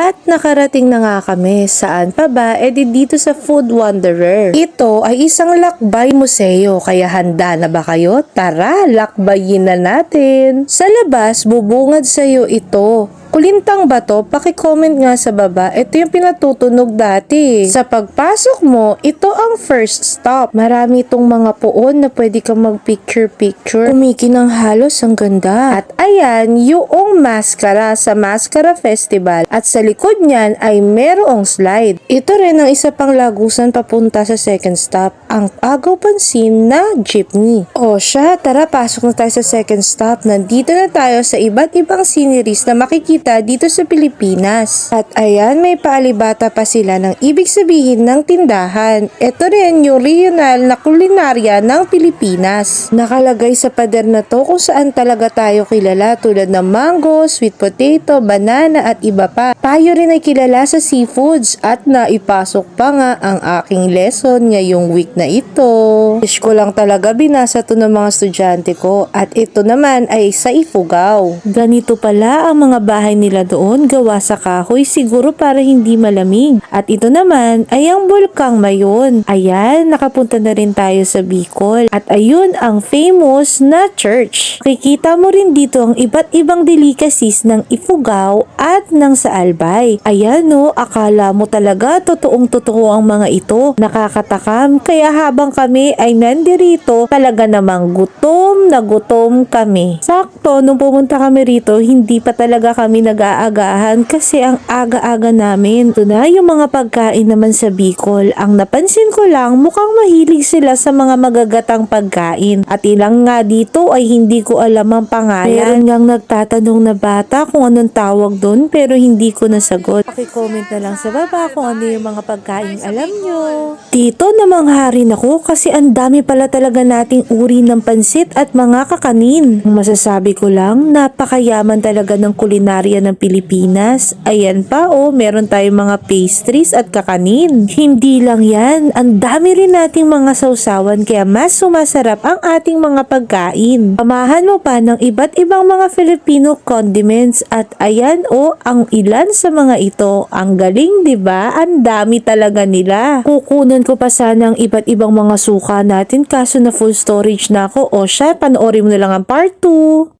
At nakarating na nga kami. Saan pa ba? E di dito sa Food Wanderer. Ito ay isang lakbay museo. Kaya handa na ba kayo? Tara, lakbayin na natin. Sa labas, bubungad sa'yo ito. Kulintang ba to? Paki-comment nga sa baba. Ito yung pinatutunog dati. Sa pagpasok mo, ito ang first stop. Marami itong mga puon na pwede kang mag-picture-picture. Kumikinang halos ang ganda. At ayan, yung mascara sa Mascara Festival. At sa likod niyan ay merong slide. Ito rin ang isa pang lagusan papunta sa second stop. Ang agaw pansin na jeepney. O siya, tara pasok na tayo sa second stop. Nandito na tayo sa iba't ibang sceneries na makikita dito sa Pilipinas. At ayan, may paalibata pa sila ng ibig sabihin ng tindahan. Ito rin yung regional na kulinarya ng Pilipinas. Nakalagay sa pader na to kung saan talaga tayo kilala tulad ng mango, sweet potato, banana at iba pa. Tayo rin ay kilala sa seafoods at naipasok pa nga ang aking lesson ngayong week na ito. Wish ko lang talaga binasa to ng mga estudyante ko at ito naman ay sa Ifugao. Ganito pala ang mga bahay nila doon gawa sa kahoy siguro para hindi malamig. At ito naman ay ang Bulkang Mayon. Ayan, nakapunta na rin tayo sa Bicol. At ayun ang famous na church. Kikita mo rin dito ang iba't ibang delicacies ng Ifugao at ng sa Albay. Ayan no, akala mo talaga totoong totoo ang mga ito. Nakakatakam kaya habang kami ay nandirito talaga namang gutom na gutom kami. Sakto, nung pumunta kami rito, hindi pa talaga kami nag-aagahan kasi ang aga-aga namin. Ito na yung mga pagkain naman sa Bicol. Ang napansin ko lang, mukhang mahilig sila sa mga magagatang pagkain. At ilang nga dito ay hindi ko alam ang pangalan. Meron ngang nagtatanong na bata kung anong tawag doon pero hindi ko nasagot. Paki-comment na lang sa baba kung ano yung mga pagkain alam nyo. Dito namangharin ako kasi ang dami pala talaga nating uri ng pansit at mga kakanin. Masasabi ko lang, napakayaman talaga ng kulinarya ng Pilipinas. Ayan pa oh, meron tayong mga pastries at kakanin. Hindi lang yan, ang dami rin nating mga sausawan kaya mas sumasarap ang ating mga pagkain. Pamahan mo pa ng iba't ibang mga Filipino condiments at ayan oh, ang ilan sa mga ito. Ang galing 'di ba? Ang dami talaga nila. Kukunan ko pa sana ang iba't ibang mga suka natin kaso na full storage na ako. O siya, panoorin mo na lang ang part 2.